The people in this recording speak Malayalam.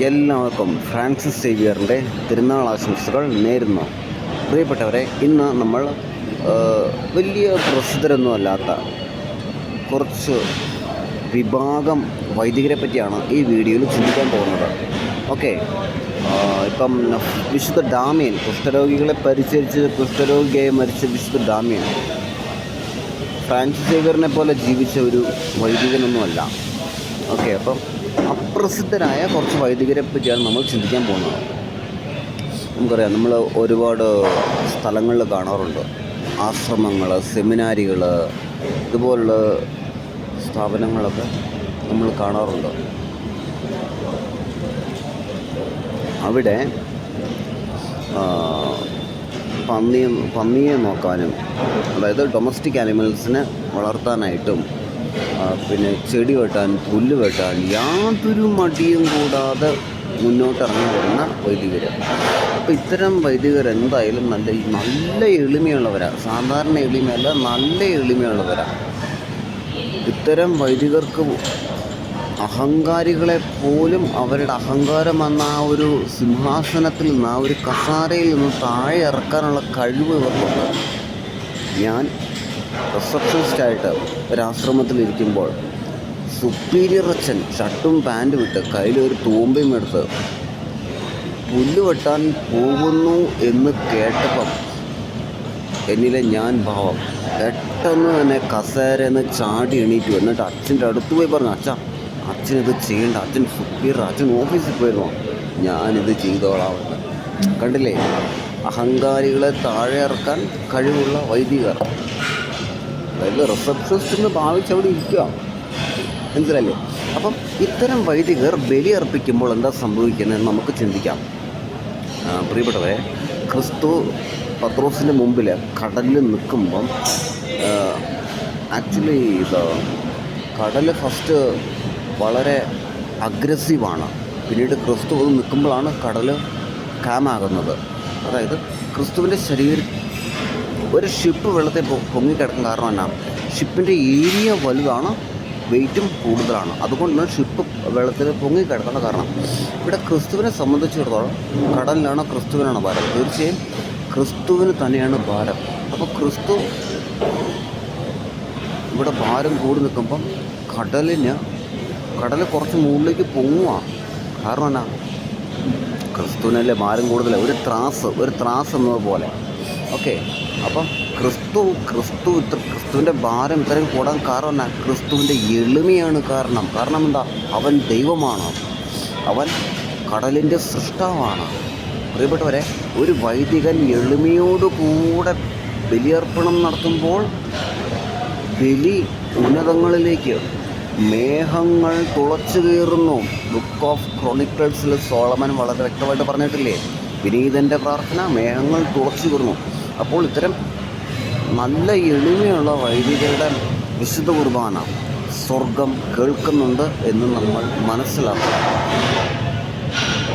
എല്ലാവർക്കും ഫ്രാൻസിസ് സേവിയറിന്റെ തിരുനാൾ ആശംസകൾ നേരുന്നു. പ്രിയപ്പെട്ടവരെ ഇന്ന് നമ്മൾ വലിയ പ്രസിദ്ധരൊന്നും അല്ലാത്ത കുറച്ച് വിഭാഗം വൈദികരെ പറ്റിയാണ് ഈ വീഡിയോയിൽ ചിന്തിക്കാൻ പോകുന്നത്. ഓക്കെ ഇപ്പം വിശുദ്ധ ഡാമിയൻ കുഷ്ഠരോഗികളെ പരിചരിച്ച് കുഷ്ഠരോഗിയായി മരിച്ച വിശുദ്ധ ഡാമിയൻ ഫ്രാൻസിസ് സേവിയറിനെ പോലെ ജീവിച്ച ഒരു വൈദികനൊന്നുമല്ല. ഓക്കെ അപ്പം അപ്രസിദ്ധരായ കുറച്ച് വൈദികരെ പറ്റിയാണ് നമ്മൾ ചിന്തിക്കാൻ പോകുന്നത്. നമുക്കറിയാം നമ്മൾ ഒരുപാട് സ്ഥലങ്ങളിൽ കാണാറുണ്ട്. ആശ്രമങ്ങൾ സെമിനാരികൾ ഇതുപോലുള്ള സ്ഥാപനങ്ങളൊക്കെ നമ്മൾ കാണാറുണ്ട്. അവിടെ പന്നിയെ പന്നിയെ നോക്കാനും അതായത് ഡൊമസ്റ്റിക് ആനിമൽസിനെ വളർത്താനായിട്ടും പിന്നെ ചെടി വെട്ടാൻ പുല്ല് വെട്ടാൻ യാതൊരു മടിയും കൂടാതെ മുന്നോട്ടിറങ്ങി വരുന്ന വൈദികർ അപ്പോൾ ഇത്തരം വൈദികർ എന്തായാലും നല്ല നല്ല എളിമയുള്ളവരാണ് സാധാരണ എളിമയല്ല നല്ല എളിമയുള്ളവരാണ് ഇത്തരം വൈദികർക്ക് അഹങ്കാരികളെ പോലും അവരുടെ അഹങ്കാരം എന്ന ആ ഒരു സിംഹാസനത്തിൽ നിന്ന് ആ ഒരു കസാരയിൽ നിന്ന് താഴെ ഇറക്കാനുള്ള കഴിവ് ഇവർക്കുണ്ട്. ഞാൻ റിസപ്ഷനിസ്റ്റായിട്ട് ഒരാശ്രമത്തിലിരിക്കുമ്പോൾ സുപ്പീരിയർ അച്ഛൻ ഷർട്ടും പാന്റും ഇട്ട് കയ്യിലൊരു തൂമ്പയും എടുത്ത് പുല്ല് വെട്ടാൻ പോകുന്നു എന്ന് കേട്ടപ്പം എന്നിലെ ഞാൻ ഭാവം പെട്ടെന്ന് തന്നെ കസേരന്ന് ചാടി എണീറ്റു. എന്നിട്ട് അച്ഛന്റെ അടുത്ത് പോയി പറഞ്ഞു അച്ഛാ അച്ഛനിത് ചെയ്യേണ്ട. അച്ഛൻ സുപ്പീരിയർ അച്ഛൻ ഓഫീസിൽ പോയിരുന്നു. ഞാനിത് ചെയ്തോളാം. കണ്ടില്ലേ? അഹങ്കാരികളെ താഴെ ഇറക്കാൻ കഴിവുള്ള വൈദികർ. അതായത് റിസപ്ഷനിസ്റ്റ് ഭാവിച്ച് അവിടെ ഇരിക്കുക മനസ്സിലല്ലേ അപ്പം ഇത്തരം വൈദികർ ബലി അർപ്പിക്കുമ്പോൾ എന്താ സംഭവിക്കുന്നത് നമുക്ക് ചിന്തിക്കാം. പ്രിയപ്പെട്ടവരെ ക്രിസ്തു പത്രോസിന്റെ മുമ്പിൽ കടലിൽ നിൽക്കുമ്പം ആക്ച്വലി ഇത് കടൽ ഫസ്റ്റ് വളരെ അഗ്രസീവാണ് പിന്നീട് ക്രിസ്തു നിൽക്കുമ്പോഴാണ് കടൽ കാമാകുന്നത് അതായത് ക്രിസ്തുവിന്റെ ശരീരം ഒരു ഷിപ്പ് വെള്ളത്തിൽ പൊങ്ങി കിടക്കുന്ന കാരണം തന്നെ ഷിപ്പിന്റെ ഏരിയ വലുതാണ് വെയിറ്റും കൂടുതലാണ്. അതുകൊണ്ട് ഷിപ്പ് വെള്ളത്തിൽ പൊങ്ങിക്കിടക്കുന്ന കാരണം. ഇവിടെ ക്രിസ്തുവിനെ സംബന്ധിച്ചിടത്തോളം കടലിലാണോ ക്രിസ്തുവിനാണോ ഭാരം. തീർച്ചയായും ക്രിസ്തുവിന് തന്നെയാണ് ഭാരം. അപ്പോൾ ക്രിസ്തു ഇവിടെ ഭാരം കൂടി നിൽക്കുമ്പം കടലിന് കടൽ കുറച്ച് മുകളിലേക്ക് പൊങ്ങുക കാരണം എന്നാ? ക്രിസ്തുവിനല്ലേ ഭാരം കൂടുതൽ ഒരു ത്രാസ് ഒരു ത്രാസ് എന്നതുപോലെ ഓക്കെ. അപ്പം ക്രിസ്തു ക്രിസ്തു ഇത്ര ക്രിസ്തുവിന്റെ ഭാരം ഇത്രയും കൂടാൻ കാരണം എന്നാ? ക്രിസ്തുവിന്റെ എളിമയാണ് കാരണം. കാരണം എന്താ? അവൻ ദൈവമാണ്. അവൻ കടലിന്റെ സൃഷ്ടാവാണ്. പ്രിയപ്പെട്ടവരെ ഒരു വൈദികൻ എളിമയോടുകൂടെ ബലിയർപ്പണം നടത്തുമ്പോൾ ബലി ഉന്നതങ്ങളിലേക്ക് മേഘങ്ങൾ തുളച്ചു കയറുന്നു. ബുക്ക് ഓഫ് ക്രോണിക്കിൾസിൽ സോളമൻ വളരെ വ്യക്തമായിട്ട് പറഞ്ഞിട്ടില്ലേ? വിനീതന്റെ പ്രാർത്ഥന മേഘങ്ങൾ തുളച്ചു കയറുന്നു. അപ്പോൾ ഇത്തരം നല്ല എളിമയുള്ള വൈദികരുടെ വിശുദ്ധ കുർബാന സ്വർഗം കേൾക്കുന്നുണ്ട് എന്ന് നമ്മൾ മനസ്സിലാക്കണം.